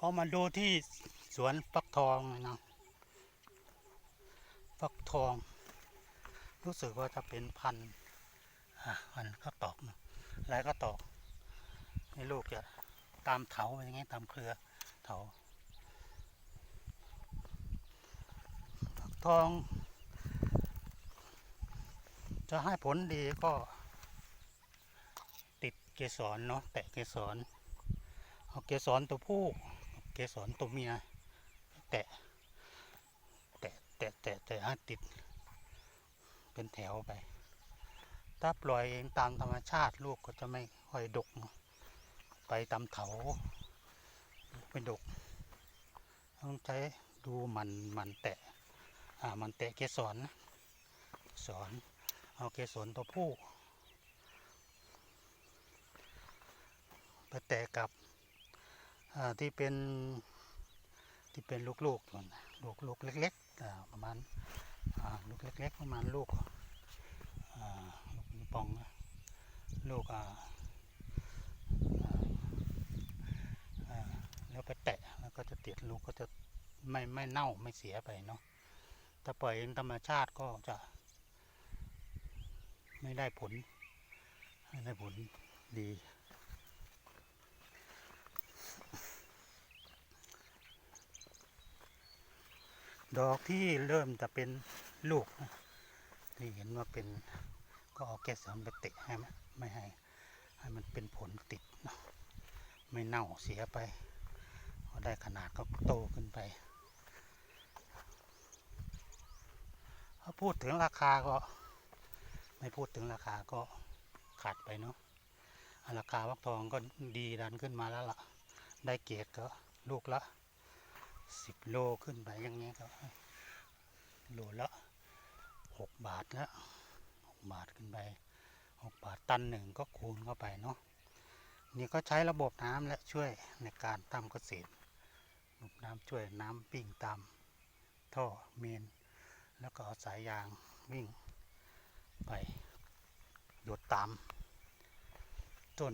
เอามาดูที่สวนฟักทองนะฟักทอง รู้สึกว่าจะเป็นพันธุ์พันธุ์ข้าวตอกอะลายข้าวตอกนี่ลูกจะตามเถาไปอย่างเงี้ยตามเครือเถาฟักทอง จะให้ผลดีก็ติดเกสรเนาะแตะเกสรเอาเกสรตัวผู้ กับเกสรตัวเมีย แตะ แตะแตะแตะแตะให้ติด เป็นแถวไป ถ้าปล่อยเองตามธรรมชาติลูกก็จะไม่ค่อยดก ไปตามเถาไม่ดก ต้องใช้ดูมันมันแตะ อ่ามันแตะเกสรสอนเอาเกสรตัวผู้ไปแตะกับ ที่เป็นที่เป็นลูกๆก่อนะลูกลูกเล็กๆประมาณลูกเล็กๆประมาณลูกลูกปิงปองลูกแล้วไปแตะแล้วก็จะติดลูกก็จะไม่ไม่เน่าไม่เสียไปเนาะถ้าปล่อยเองธรรมชาติก็จะไม่ได้ผลไม่ได้ผลดี ดอกที่เริ่มจะเป็นลูกนะที่เห็นว่าเป็นก็เอาแก้สารไปเตะให้มันไม่ให้ ให้มันเป็นผลติดเนาะไม่เน่าเสียไปพอได้ขนาดก็โตขึ้นไปถ้าพูดถึงราคาก็ ไม่พูดถึงราคาก็ขาดไปเนาะราคาวักทองก็ดีดันขึ้นมาแล้วล่ะ ได้เกรดก็ลูกละ สิบโลขึ้นไปอย่างเงี้ยก็โลละหกบาทแล้วหกบาทขึ้นไปหกบาทตันหนึ่งก็คูณเข้าไปเนาะนี่ก็ใช้ระบบน้ำและช่วยในการทำเกษตรระบบน้ำช่วยน้ำวิ่งตามท่อเมน แล้วก็เอาสายยางวิ่งไปหยดตาม